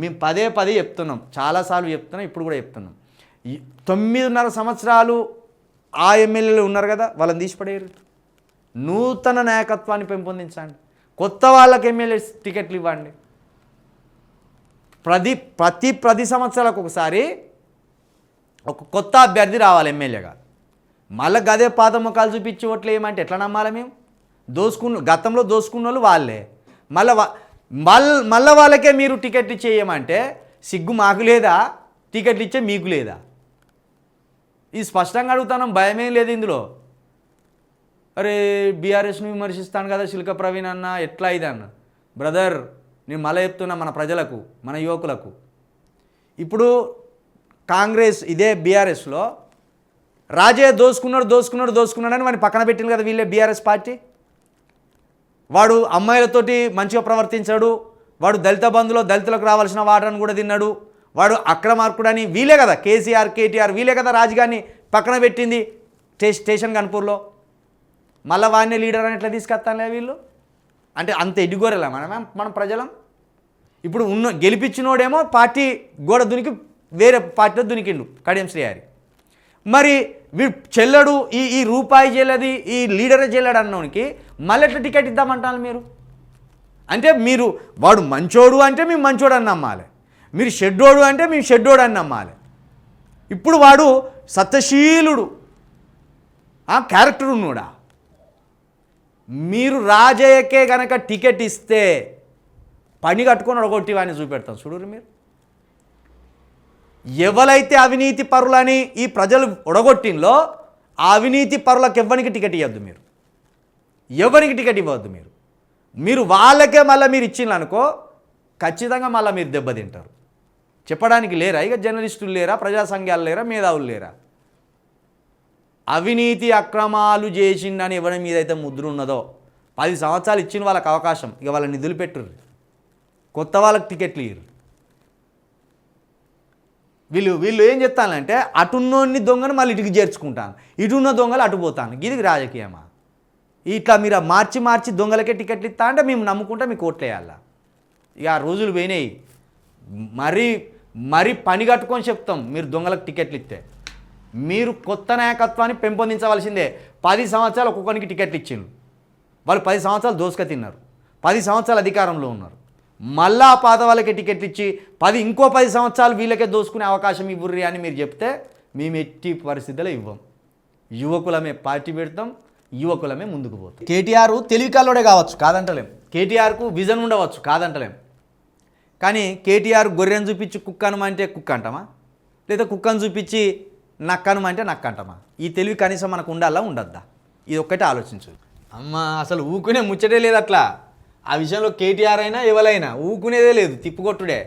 మేము పదే పదే చెప్తున్నాం. చాలాసార్లు చెప్తున్నాం ఇప్పుడు కూడా చెప్తున్నాం. తొమ్మిదిన్నర సంవత్సరాలు ఆ ఎమ్మెల్యేలు ఉన్నారు కదా వాళ్ళని తీసిపడేయరు నూతన నాయకత్వాన్ని పెంపొందించండి. కొత్త వాళ్ళకి ఎమ్మెల్యే టికెట్లు ఇవ్వండి. ప్రతి ప్రతి ప్రతి సంవత్సరాలకు ఒకసారి ఒక కొత్త అభ్యర్థి రావాలి ఎమ్మెల్యేగా. మళ్ళీ గదే పాత ముఖాలు చూపించి ఓట్లు ఏమంటే ఎట్లా నమ్మాలి మేము? దోసుకున్న గతంలో దోసుకున్న వాళ్ళు. వాళ్ళే మళ్ళీ మళ్ళీ మళ్ళీ వాళ్ళకే మీరు టికెట్లు చేయమంటే సిగ్గు మాకు లేదా? టికెట్లు ఇచ్చే మీకు లేదా? ఇది స్పష్టంగా అడుగుతాను భయమేం లేదు ఇందులో. అరే బీఆర్ఎస్ను విమర్శిస్తాను కదా శిల్క ప్రవీణ్ అన్న ఎట్లా ఇది అన్న? బ్రదర్ నేను మళ్ళీ చెప్తున్నా మన ప్రజలకు మన యువకులకు. ఇప్పుడు కాంగ్రెస్ ఇదే బీఆర్ఎస్లో రాజే దోసుకున్నాడు దోసుకున్నాడు దోసుకున్నాడని అని వాడిని పక్కన పెట్టింది కదా వీళ్ళే బీఆర్ఎస్ పార్టీ? వాడు అమ్మాయిలతోటి మంచిగా ప్రవర్తించాడు వాడు దళిత బంధులో దళితులకు రావాల్సిన వాటను కూడా తిన్నాడు వాడు అక్రమార్కుడని వీలే కదా కేసీఆర్ కేటీఆర్ వీలే కదా రాజుగారిని పక్కన పెట్టింది స్టే- స్టేషన్ కనుపూర్లో మళ్ళీ వాడిని లీడర్ అని ఎట్లా తీసుకొస్తానులే వీళ్ళు? అంటే అంత ఎడ్డిగోరేలా మనం మన ప్రజలం? ఇప్పుడు ఉన్న గెలిపించినోడేమో పార్టీ గోడ దునికి వేరే పార్టీలో దునికిండు కడియం శ్రీహారి. మరి వీడు చెల్లడు ఈ ఈ రూపాయి చెల్లది ఈ లీడరే చెల్లడు అన్నోనికి మళ్ళీ ఎట్లా టికెట్ ఇద్దామంటాను మీరు? అంటే మీరు వాడు మంచోడు అంటే మేము మంచోడు అని నమ్మాలి. మీరు షెడ్డోడు అంటే మేము షెడ్డోడు అని నమ్మాలి. ఇప్పుడు వాడు సత్యశీలుడు. ఆ క్యారెక్టర్ ఉన్నోడా? మీరు రాజయ్యకే కనుక టికెట్ ఇస్తే పని కట్టుకొని ఒడగొట్టి వాడిని చూపెడతాం. చూడరు మీరు. ఎవరైతే అవినీతి పరులని ఈ ప్రజలు ఒడగొట్టిందో ఆ అవినీతి పరులకు ఎవ్వనికి టికెట్ ఇవ్వద్దు మీరు? ఎవరికి టికెట్ ఇవ్వద్దు మీరు? మీరు వాళ్ళకే మళ్ళీ మీరు ఇచ్చిండ్రు అనుకో ఖచ్చితంగా మళ్ళీ మీరు దెబ్బతింటారు చెప్పడానికి లేరా? ఇక జర్నలిస్టులు లేరా? ప్రజా సంఘాలు లేరా? మేధావులు లేరా? అవినీతి అక్రమాలు చేసిండని ఎవరి మీద అయితే ముద్ర ఉన్నదో పది సంవత్సరాలు ఇచ్చిన వాళ్ళకి అవకాశం ఇక వాళ్ళ నిధులు పెట్టుర్రు. కొత్త వాళ్ళకి టికెట్లు ఇయ్యరు. వీళ్ళు వీళ్ళు ఏం చెప్తానంటే అటున్నోన్ని దొంగను మళ్ళీ ఇటుకి చేర్చుకుంటాను. ఇటున్న దొంగలు అటు పోతాను. ఇది రాజకీయమా? ఇట్లా మీరు ఆ మార్చి మార్చి దొంగలకే టికెట్లు ఇస్తా అంటే మేము నమ్ముకుంటే మీకు ఓట్లు ఇక ఆ రోజులు పోయినాయి. మరీ మరీ పని కట్టుకొని చెప్తాం మీరు దొంగలకు టికెట్లు ఇస్తే. మీరు కొత్త నాయకత్వాన్ని పెంపొందించవలసిందే. పది సంవత్సరాలు ఒక్కొక్కరికి టికెట్లు ఇచ్చిండ్రు. వాళ్ళు పది సంవత్సరాలు దోసుక తిన్నారు. పది సంవత్సరాలు అధికారంలో ఉన్నారు. మళ్ళా పాత వాళ్ళకి టికెట్లు ఇచ్చి పది ఇంకో పది సంవత్సరాలు వీళ్ళకే దోసుకునే అవకాశం ఇవ్వరు అని మీరు చెప్తే మేము ఎట్టి పరిస్థితుల్లో ఇవ్వం. యువకులమే పార్టీ పెడతాం యువకులమే ముందుకు పోతాం. కేటీఆర్ తెలివికాలోడే కావచ్చు కాదంటలేం. కేటీఆర్కు విజన్ ఉండవచ్చు కాదంటలేం. కానీ కేటీఆర్ గొర్రెను చూపించి కుక్కను అంటే కుక్క అంటామా? లేదా కుక్కను చూపించి నక్కను అంటే నక్క అంటామా? ఈ తెలివి కనీసం మనకు ఉండాలా ఉండద్దా? ఇది ఒక్కటే ఆలోచించు. అమ్మ అసలు ఊకునే ముచ్చటే లేదు అట్లా ఆ విషయంలో కేటీఆర్ అయినా ఎవరైనా ఊకునేదే లేదు తిప్పుకొట్టుడే.